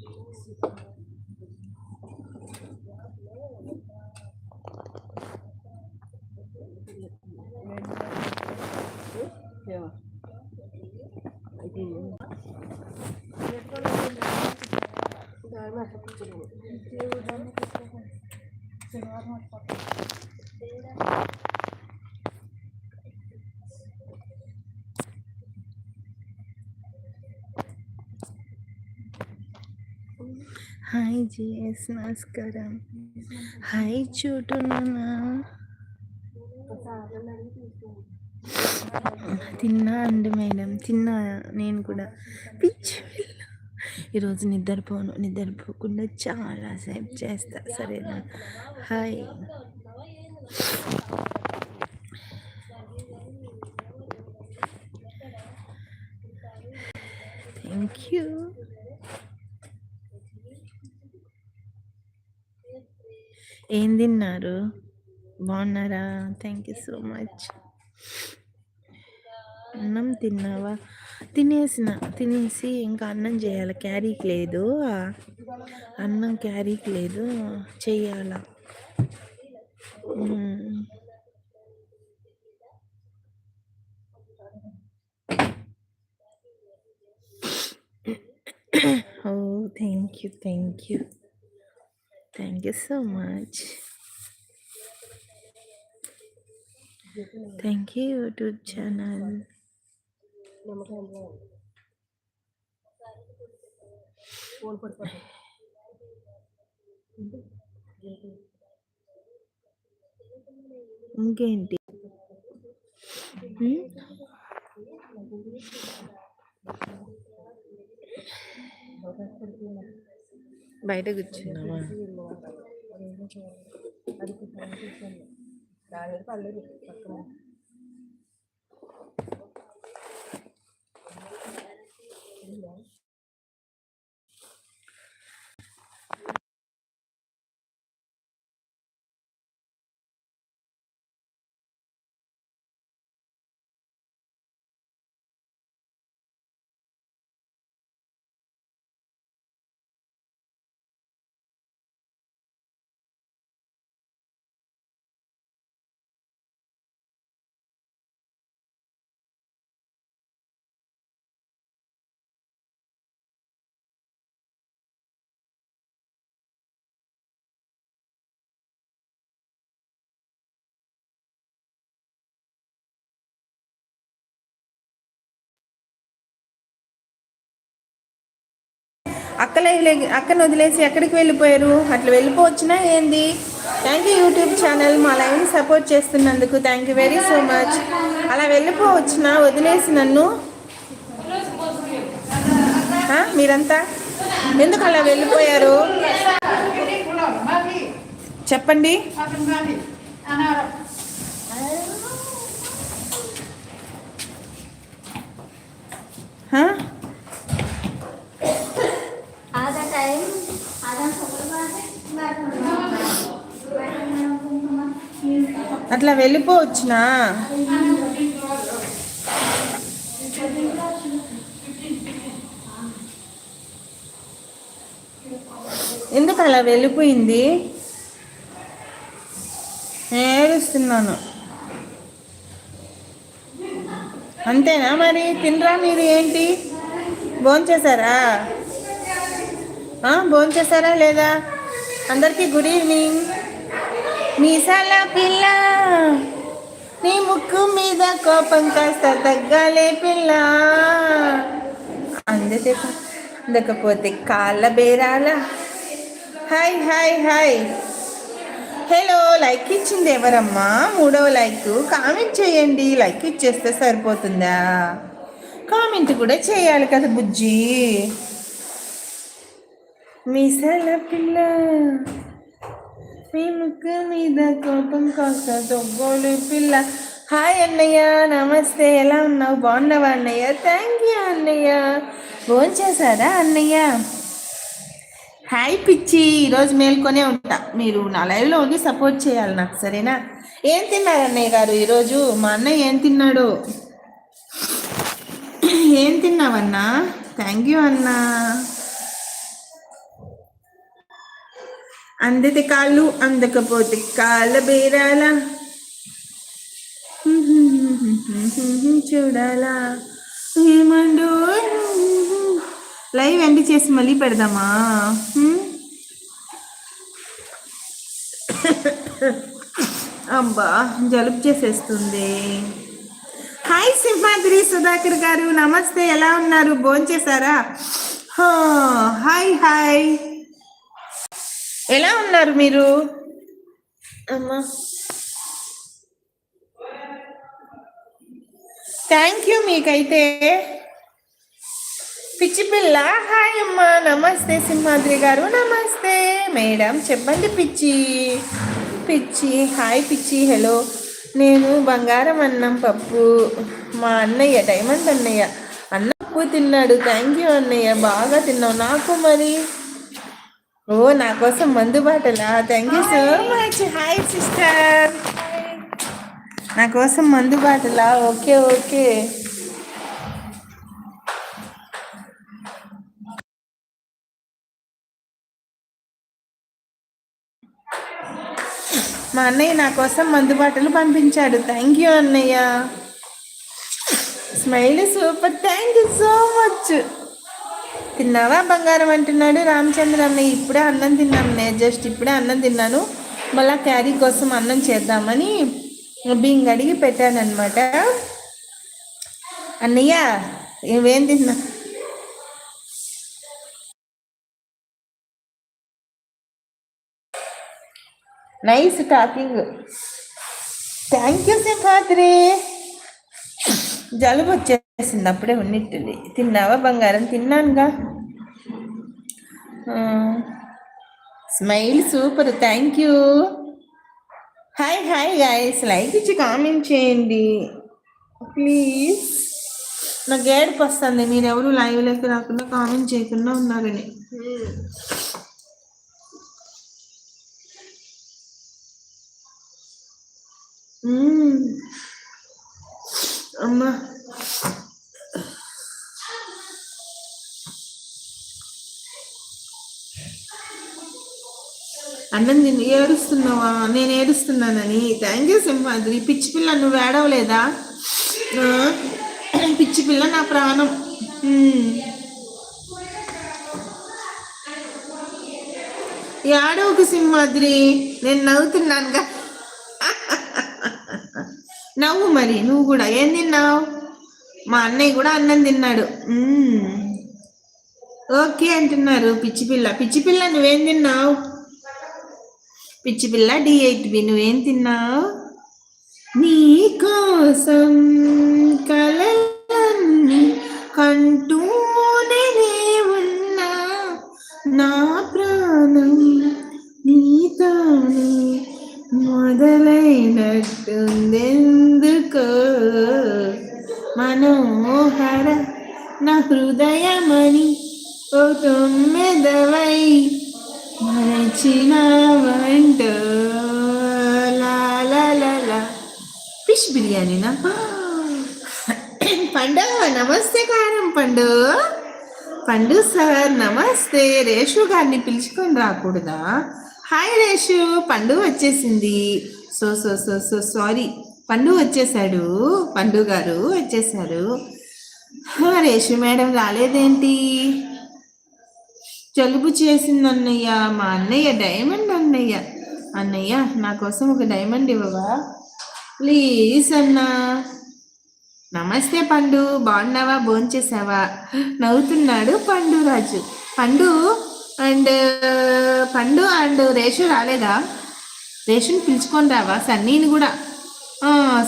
礼物是什 hi GS నమస్కారం. Hi చోటు తిన్నా అండి మేడం తిన్నా నేను కూడా. పిచ్చి పిల్ల. ఈరోజు నిద్రపోను నిద్రపోకుండా చాలా సేపు చేస్తా సరేనా? హాయ్. థ్యాంక్ యూ ఏం తిన్నారు? బాగున్నారా? థ్యాంక్ యూ సో మచ్ అన్నం తిన్నావా? తినేసిన తినేసి ఇంకా అన్నం చేయాలి. క్యారీకి లేదు. అన్నం క్యారీకి లేదు. చెయ్యాల? ఓ thank you thank you thank you so much thank you YouTube channel ఇంకేంటి? ఉమ్? బయట కూర్చున్నావా అక్కలే అక్కను వదిలేసి ఎక్కడికి వెళ్ళిపోయారు? అట్లా వెళ్ళిపోవచ్చునా ఏంది? థ్యాంక్ యూ యూట్యూబ్ ఛానల్ మా లైవ్ని సపోర్ట్ చేస్తున్నందుకు thank you very so much అలా వెళ్ళిపోవచ్చునా? వదిలేసి నన్ను? మీరంతా? ఎందుకు అలా వెళ్ళిపోయారు? చెప్పండి. Huh? అట్లా వెళ్ళిపోవచ్చునా ఎందుకు అలా వెళ్ళిపోయింది? ఏడుస్తున్నాను. అంతేనా మరి? తినరా మీరు ఏంటి? భోంచేశారా? భోంచేశారా లేదా? అందరికీ గుడ్ ఈవినింగ్. మీసాల పిల్ల నీ ముక్కు మీద కోపం కాస్త తగ్గాలే పిల్ల. అందతే అందకపోతే కాళ్ళ బేరాల. Hi hi hi. Hello like ఇచ్చింది ఎవరమ్మా? మూడవ లైక్. కామెంట్ చేయండి. లైక్ ఇచ్చేస్తే సరిపోతుందా? కామెంట్ కూడా చేయాలి కదా బుజ్జి. మిసల పిల్ల. మీ ముక్కు మీద కోపం కాస్త తొగ్గోలు పిల్ల. హాయ్ అన్నయ్య నమస్తే. ఎలా ఉన్నావు? బాగున్నావా అన్నయ్య? థ్యాంక్ యూ అన్నయ్య. ఫోన్ చేశారా అన్నయ్య? హాయ్ పిచ్చి. ఈరోజు మేల్కొనే ఉంటా. మీరు నా లైవ్లో ఉండి సపోర్ట్ చేయాలి నాకు సరేనా? ఏం తిన్నారు అన్నయ్య గారు ఈరోజు? మా అన్నయ్య ఏం తిన్నాడు? ఏం తిన్నావన్నా? థ్యాంక్ యూ అన్నా. అందితే కాళ్ళు అందకపోతే కాళ్ళ బేరాల? చూడాలా? ఏమండు? లైవ్ ఎండ్ చేసి మళ్ళీ పెడదామా? అబ్బా జలుబు చేసేస్తుంది. హాయ్ సింహాద్రి సుధాకర్ గారు నమస్తే ఎలా ఉన్నారు? భోంచేశారా? Hi hi. ఎలా ఉన్నారు మీరు? అమ్మా. థ్యాంక్ యూ మీకైతే. పిచ్చి పిల్ల హాయ్ అమ్మా నమస్తే సింహాద్రి గారు నమస్తే. మేడం చెప్పండి పిచ్చి. పిచ్చి హాయ్ పిచ్చి హలో. నేను బంగారం అన్నం పప్పు. మా అన్నయ్య డైమండ్ అన్నయ్య. అన్న పప్పు తిన్నాడు. థ్యాంక్ యూ అన్నయ్య బాగా తిన్నావు. నాకు మరి ఓ నా కోసం మందు Batala? Thank you so much hi sister నా కోసం మందు బాటలా? ఓకే ఓకే మా అన్నయ్య నా కోసం మందు బాటలు పంపించాడు. థ్యాంక్ యూ అన్నయ్య. Smile super thank you so much తిన్నావా? బంగారం అంటున్నాడు రామచంద్ర అన్నయ్య ఇప్పుడే అన్నం తిన్నాను నేను జస్ట్ ఇప్పుడే అన్నం తిన్నాను. మళ్ళీ క్యారీ కోసం అన్నం చేద్దామని బింగ్ అడిగి పెట్టానమాట అన్నయ్య ఏం తిన్నా? Nice talking. Thank you Simhadri జలుబు వచ్చేసింది అప్పుడే ఉన్నట్టుంది. తిన్నావా బంగారం? తిన్నానుగా. Smile super. Thank you. Hi hi guys. Like ఇచ్చి కామెంట్ చేయండి. ప్లీజ్. నాకు ఏడుపు వస్తుంది. మీరెవరు లైవ్లోకి రాకుండా కామెంట్ చేయకుండా ఉన్నారని అమ్మా. అన్నం తిని ఏడుస్తున్నావా? నేను ఏడుస్తున్నానని. థ్యాంక్ యూ సింహాద్రి పిచ్చి పిల్ల నువ్వు ఏడవలేదా? పిచ్చి పిల్ల నా ప్రాణం. ఏడవకు సింహాద్రి. నేను నవ్వుతున్నానుగా. నవ్వు మరి నువ్వు కూడా. ఏం తిన్నావు? మా అన్నయ్య కూడా అన్నం తిన్నాడు. ఓకే అంటున్నారు పిచ్చి పిల్ల. పిచ్చి పిల్ల నువ్వేం తిన్నావు? పిచ్చి పిల్ల డి ఎయిట్ బి. నువ్వేం తిన్నావు? నీ కోసం కలలన్నీ కంటూనే ఉన్నా. నా ప్రాణం నీతోనే మొదలైనట్టుందెందుకో? మనోహర నా హృదయమని ఓ తొమ్మిదవై మరచినవై? బిర్యానీనా పండు నమస్తే కారం పండు. పండు సార్ నమస్తే. రేషు గారిని పిలుచుకొని రాకూడదా? హాయ్ రేషు పండు వచ్చేసింది. So so so so sorry. పండు వచ్చేసాడు పండు గారు వచ్చేసారు రేషు మేడం రాలేదేంటి? జలుబు చేసింది అన్నయ్య. మా అన్నయ్య డైమండ్ అన్నయ్య. అన్నయ్య నా కోసం ఒక డైమండ్ ఇవ్వవా? ప్లీజ్ అన్నా. నమస్తే పండు బాగున్నావా? భోంచేసావా నవ్వుతున్నాడు పండు రాజు. పండు అండ్ పండు అండ్ రేషు రాలేదా? రేషన్ పిలుచుకొని రావా? సన్నీని కూడా.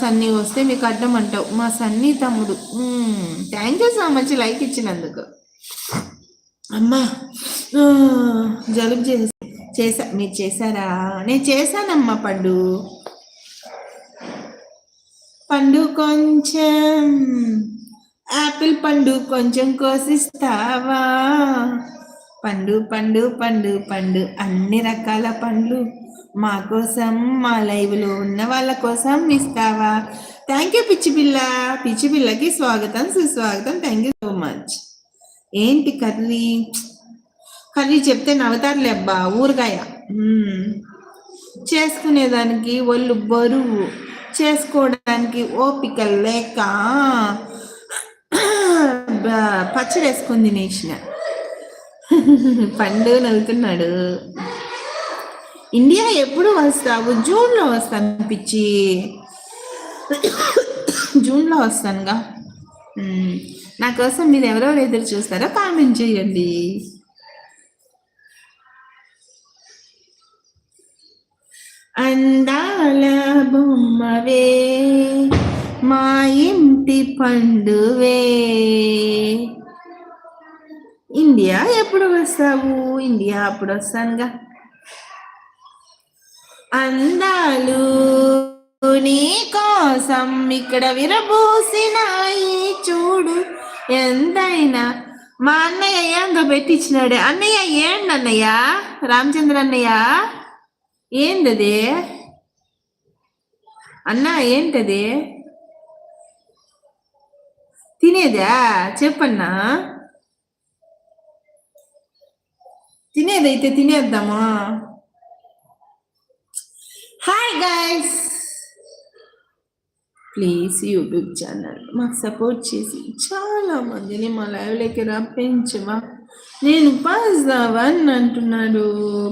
సన్నీ వస్తే మీకు అడ్డం అంటావు. మా సన్నీ తమ్ముడు. Thank you so much like ఇచ్చినందుకు. అమ్మా జలుబు చేసి చేసా. మీరు చేశారా? నేను చేశానమ్మా పండు. పండు కొంచెం యాపిల్ పండు కొంచెం కోసిస్తావా? పండు పండు పండు పండు అన్ని రకాల పండ్లు మా కోసం మా లైవ్లో ఉన్న వాళ్ళ కోసం ఇస్తావా? థ్యాంక్ యూ పిచ్చి పిల్ల. పిచ్చి పిల్లకి స్వాగతం సుస్వాగతం. థ్యాంక్ యూ సో మచ్ ఏంటి కర్రీ? కర్రీ చెప్తే నవ్వుతారులే అబ్బా ఊరగాయ. చేసుకునేదానికి ఒళ్ళు బరువు. చేసుకోవడానికి ఓపిక లేక పచ్చడి వేసుకొని తినేసిన. పండు నవ్వుతున్నాడు. ఇండియా ఎప్పుడు వస్తావు జూన్లో వస్తాను పిచ్చి. జూన్లో వస్తానుగా. నాకోసం నా కోసం మీరు ఎవరెవరు ఎదురు చూస్తారో కామెంట్ చేయండి. అందాల బొమ్మవే మా ఇంటి పండువే. ఇండియా ఎప్పుడు వస్తావు? ఇండియా అప్పుడు వస్తానుగా? అందాలు నీ కోసం ఇక్కడ విరబూసినాయి చూడు. ఎంతైనా మా అన్నయ్య ఏందో పెట్టించినాడు. అన్నయ్య ఏంది అన్నయ్య? రామచంద్ర అన్నయ్య? ఏంటది అన్నా ఏంటది? తినేదా? చెప్పన్నా. తినేదైతే తినేద్దామా? Hi guys please YouTube channel మాకు సపోర్ట్ చేసి చాలా మందిని మా లైవ్లోకి రప్పించవా నేను పాస్ వన్ అంటున్నాడు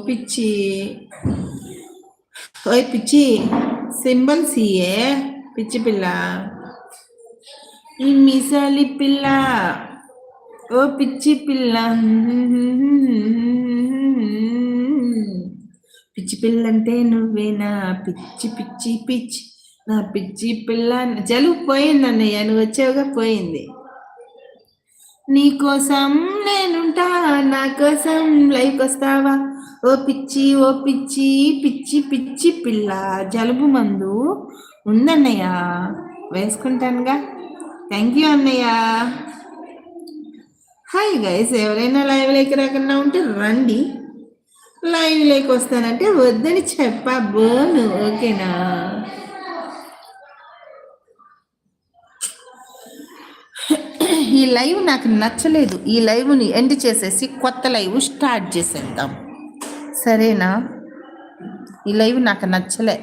పిచ్చి. ఓయ్ పిచ్చి సింబల్స్ ఇయే పిచ్చి పిల్ల. ఈ మిసాలి పిల్ల. ఓ పిచ్చి పిల్ల. పిచ్చి పిల్లంటే నువ్వేనా పిచ్చి పిచ్చి పిచ్చి నా పిచ్చి పిల్ల. జలుబు పోయింది అన్నయ్య నువ్వు వచ్చావుగా పోయింది. నీకోసం నేనుంటా నా కోసం లైఫ్ వస్తావా? ఓ పిచ్చి ఓ పిచ్చి పిచ్చి పిచ్చి పిల్ల జలుబు మందు ఉందన్నయ్య. వేసుకుంటానుగా. థ్యాంక్ యూ అన్నయ్య. హాయ్ గైస్ ఎవరైనా లైవ్ లేక రాకుండా ఉంటే రండి. లైవ్ లేక వస్తానంటే వద్దని చెప్పా బోను. ఓకేనా? ఈ లైవ్ నాకు నచ్చలేదు. ఈ లైవ్ని ఎండ్ చేసేసి కొత్త లైవ్ స్టార్ట్ చేసేద్దాం. సరేనా? ఈ లైవ్ నాకు నచ్చలే.